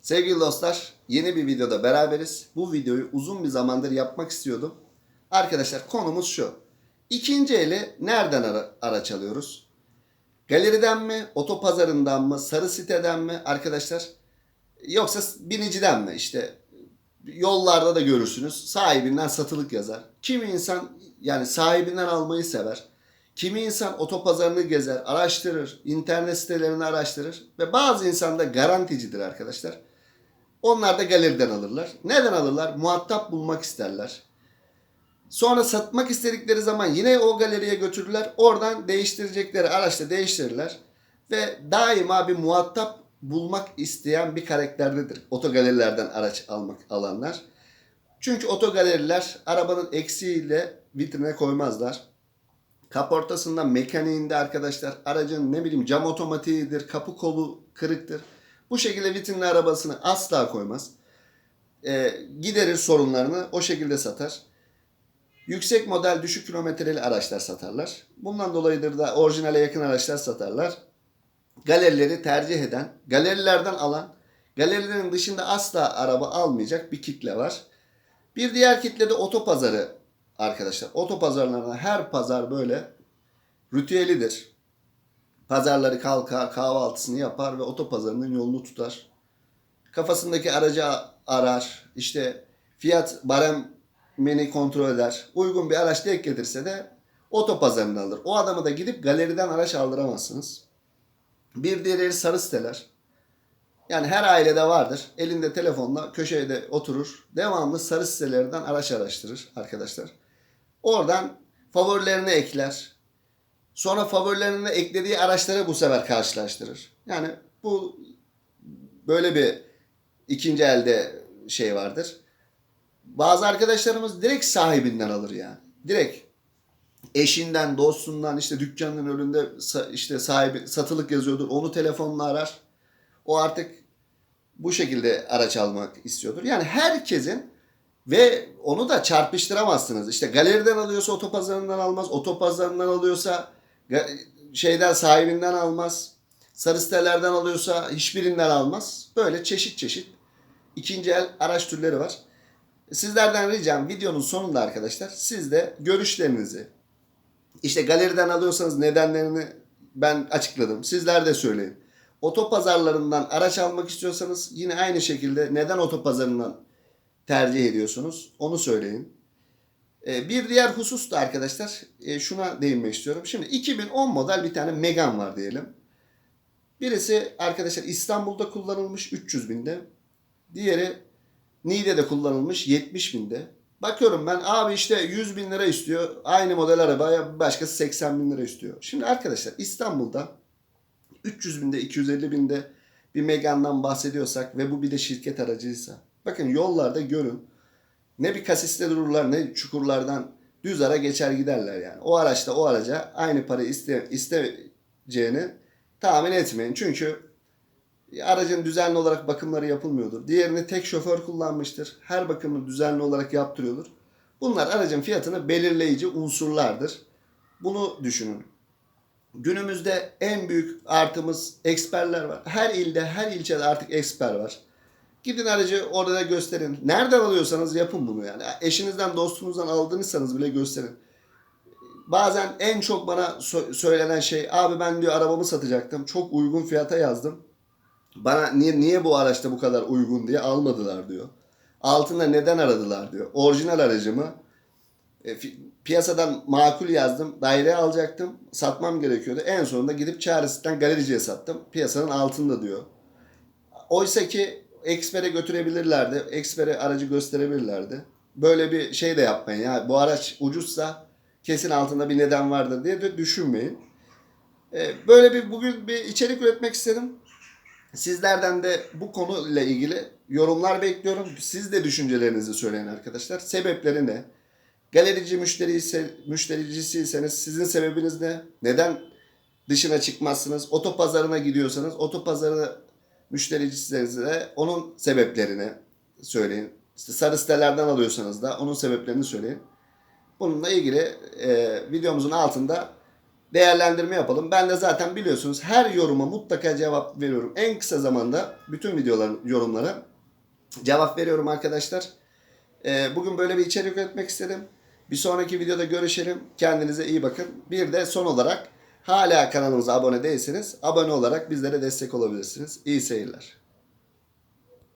Sevgili dostlar, yeni bir videoda beraberiz. Bu videoyu uzun bir zamandır yapmak istiyordum. Arkadaşlar konumuz şu. İkinci eli nereden ara- araç alıyoruz? Galeriden mi, otopazarından mı, sarı siteden mi arkadaşlar? Yoksa biniciden mi? İşte yollarda da görürsünüz. Sahibinden satılık yazar. Kimi insan yani sahibinden almayı sever. Kimi insan otopazarını gezer, araştırır, internet sitelerini araştırır ve bazı insan da garanticidir arkadaşlar. Onlar da galeriden alırlar. Neden alırlar? Muhatap bulmak isterler. Sonra satmak istedikleri zaman yine o galeriye götürürler. Oradan değiştirecekleri araçla değiştirirler. Ve daima bir muhatap bulmak isteyen bir karakterdedir. Otogalerilerden araç almak alanlar. Çünkü otogaleriler arabanın eksiğiyle vitrine koymazlar. Kaportasında, mekaniğinde arkadaşlar aracın ne bileyim cam otomatiğidir, kapı kolu kırıktır. Bu şekilde vitrinli arabasını asla koymaz. Ee, giderir sorunlarını o şekilde satar. Yüksek model düşük kilometreli araçlar satarlar. Bundan dolayıdır da orijinale yakın araçlar satarlar. Galerileri tercih eden, galerilerden alan, galerilerin dışında asla araba almayacak bir kitle var. Bir diğer kitle de otopazarı arkadaşlar. Otopazarlarına her pazar böyle ritüelidir. Pazarları kalkar, kahvaltısını yapar ve otopazarının yolunu tutar. Kafasındaki aracı arar. İşte fiyat baremini kontrol eder. Uygun bir araç denk getirse de otopazarını alır. O adamı da gidip galeriden araç aldıramazsınız. Bir diğeri sarı siteler. Yani her ailede vardır. Elinde telefonla köşede oturur. Devamlı sarı sitelerden araç araştırır arkadaşlar. Oradan favorilerini ekler. Sonra favorilerine eklediği araçları bu sefer karşılaştırır. Yani bu böyle bir ikinci elde şey vardır. Bazı arkadaşlarımız direkt sahibinden alır yani. Direkt eşinden, dostundan işte dükkanın önünde işte sahibi satılık yazıyordur. Onu telefonla arar. O artık bu şekilde araç almak istiyordur. Yani herkesin ve onu da çarpıştıramazsınız. İşte galeriden alıyorsa otopazarından almaz. Otopazarından alıyorsa şeyden sahibinden almaz. Sarı sitelerden alıyorsa hiçbirinden almaz. Böyle çeşit çeşit ikinci el araç türleri var. Sizlerden ricam videonun sonunda arkadaşlar siz de görüşlerinizi işte galeriden alıyorsanız nedenlerini ben açıkladım. Sizler de söyleyin. Otopazarlarından araç almak istiyorsanız yine aynı şekilde neden otopazarından tercih ediyorsunuz onu söyleyin. Ee, bir diğer husus da arkadaşlar e, şuna değinmek istiyorum. Şimdi 2010 model bir tane Megane var diyelim. Birisi arkadaşlar İstanbul'da kullanılmış 300 binde. Diğeri Niğde'de kullanılmış 70 binde. Bakıyorum ben abi işte 100 bin lira istiyor. Aynı model arabaya başkası 80 bin lira istiyor. Şimdi arkadaşlar İstanbul'da 300 binde 250 binde bir Megane'dan bahsediyorsak ve bu bir de şirket aracıysa. Bakın yollarda görün. Ne bir kasiste dururlar ne çukurlardan düz ara geçer giderler yani. O araçta o araca aynı parayı iste, isteyeceğini tahmin etmeyin. Çünkü aracın düzenli olarak bakımları yapılmıyordur. Diğerini tek şoför kullanmıştır. Her bakımını düzenli olarak yaptırıyordur. Bunlar aracın fiyatını belirleyici unsurlardır. Bunu düşünün. Günümüzde en büyük artımız eksperler var. Her ilde, her ilçede artık eksper var. Gidin aracı orada gösterin. Nereden alıyorsanız yapın bunu yani. Eşinizden, dostunuzdan aldığınızsanız bile gösterin. Bazen en çok bana sö- söylenen şey abi ben diyor arabamı satacaktım. Çok uygun fiyata yazdım. Bana niye niye bu araçta bu kadar uygun diye almadılar diyor. Altında neden aradılar diyor. Orijinal aracımı e, piyasadan makul yazdım. Daireye alacaktım. Satmam gerekiyordu. En sonunda gidip çaresinden galericiye sattım. Piyasanın altında diyor. Oysa ki ekspere götürebilirlerdi. Ekspere aracı gösterebilirlerdi. Böyle bir şey de yapmayın. Ya bu araç ucuzsa kesin altında bir neden vardır diye de düşünmeyin. E, Böyle bir bugün bir içerik üretmek istedim. Sizlerden de bu konuyla ilgili yorumlar bekliyorum. Siz de düşüncelerinizi söyleyin arkadaşlar. Sebepleri ne? Galerici müşteri ise, müştericisiyseniz sizin sebebiniz ne? Neden dışına çıkmazsınız? Otopazarına gidiyorsanız otopazarı müştericisiniz de onun sebeplerini söyleyin. İşte sarı sitelerden alıyorsanız da onun sebeplerini söyleyin. Bununla ilgili e, videomuzun altında değerlendirme yapalım. Ben de zaten biliyorsunuz her yoruma mutlaka cevap veriyorum. En kısa zamanda bütün videoların yorumlara cevap veriyorum arkadaşlar. Ee, bugün böyle bir içerik üretmek istedim. Bir sonraki videoda görüşelim. Kendinize iyi bakın. Bir de son olarak hala kanalımıza abone değilseniz abone olarak bizlere destek olabilirsiniz. İyi seyirler.